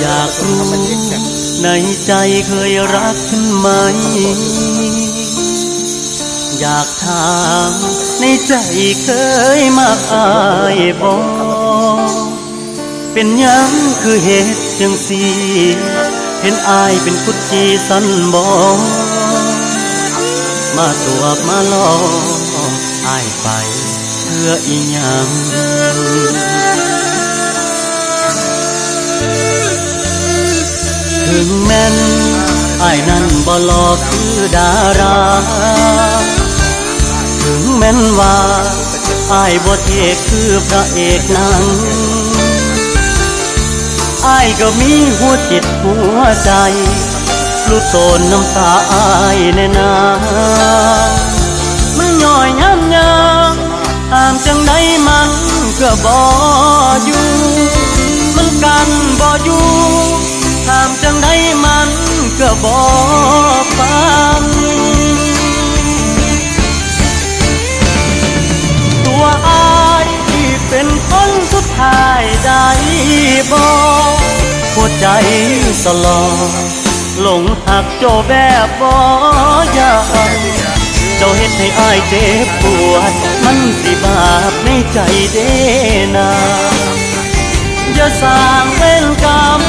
อยากถามในใจเคยรักฉันไหม อยากถามในใจเคยมาอายบอกเป็นยังคือเหตุจังสี เห็นอายเป็นกุดจีสันบอกมาตัวจมาลออายไปเพื่ออีหยัง ถึงแม้นไอายนั้นบ่หลอกคือดารา ถึงแม้นว่าไอายบ่เทคือพระเอกนังไอายก็มีหัวจิตหัวใจลูกโตนน้ำตาอายในนามันย่อยย้ำยางตามจังใดมันก็บ่อยู่ ใดมันก็บ่ฟัง ตัวอายที่เป็นคนสุดท้ายได้บอกหัวใจสลอหลงหักโจแบบบ่อยากเจ้าเฮ็ดให้อายเจ็บปวด มันสิบาปในใจเด้นาอย่าสร้างเวรกรรม